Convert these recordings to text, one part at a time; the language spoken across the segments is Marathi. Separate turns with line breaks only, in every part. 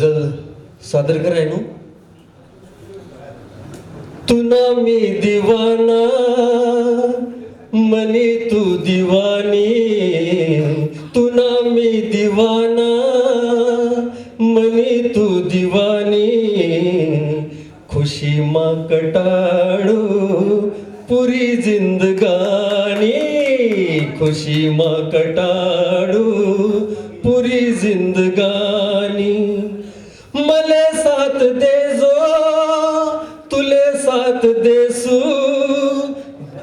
गझल सादर करायनो तुना मी दिवाना मनी तू दिवानी. तुना मी दिवाना मनी तू दिवानी. खुशी मा कटाळू पुरी जिंदगानी. खुशी मा कटाळू पुरी जिंदगानी. मले साथ दे जो तुले साथ देसू.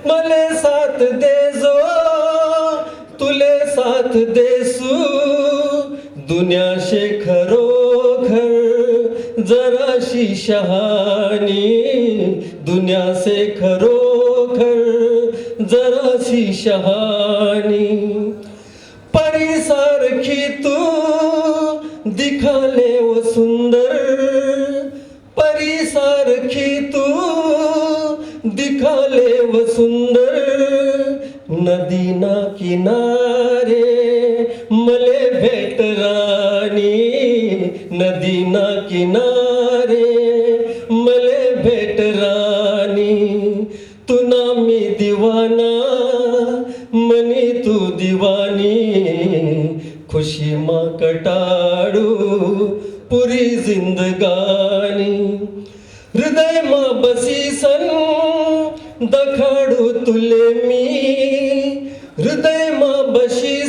मले साथ दे जो तुले साथ देसू. दुनिया शे खरोखर जराशी शहाणी. दुनिया से खरोखर जराशी शहानी परिसारखी तू दिखाले परिसारखी तू दिखाले व सुंदर नदीना किनारे मले भेट राणी नदीना किनारे मले भेट राणी तुना मी दिवाना मनी तू दिवानी खुशी मा कटाडू पुरी जिंदगा हृदय मा बसी सन दखाडू तुले मी. हृदय मा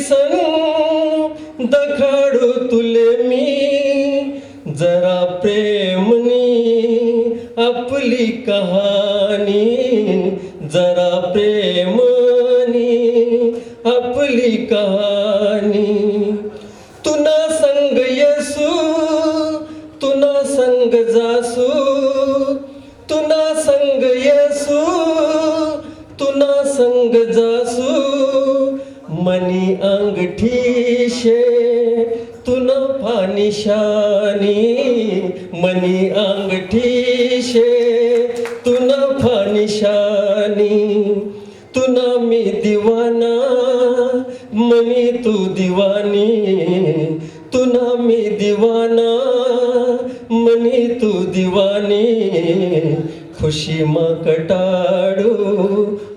सन दखाडू तुले मी. जरा प्रेमनी आपली कहाणी. जरा प्रेमनी आपली कहाणी संग जासू तुना संग येसू तुना संग जासू मनी अंगठी शे तुना फानिशानी मनी अंगठी शे तुना फानिशानी तुना मी दिवाना मनी तू दिवानी तुना मी दिवाना मनी तू दिवानी खुशी मां कटाडू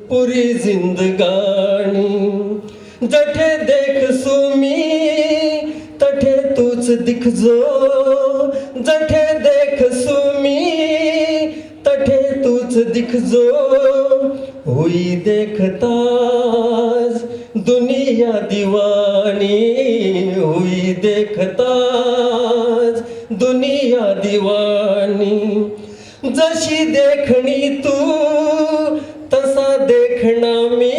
पूरी जिंदगानी. जठे देख सुमी तठे तूच दिखजो जठे देख सुमी तठे तूच दिखजो हुई देखताज दुनिया दीवानी हुई देखता दुनिया दिवानी जशी देखणी तू तसा देखणा मी.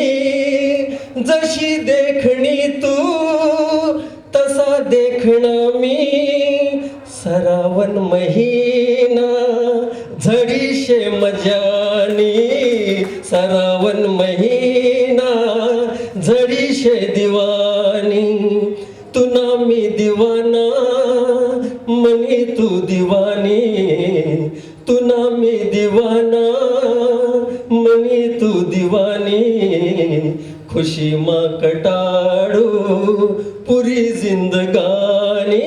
जशी देखणी तू तसा देखणा मी. सरावन महिना झडीशे मजानी सरावन महिना झडीशे दिवा दिवाने तू ना मी दिवाना मनी तू दिवाने. खुशी मा कटाडू पुरी जिंदगानी.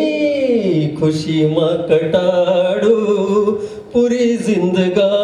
खुशी मा कटाडू पुरी जिंदगानी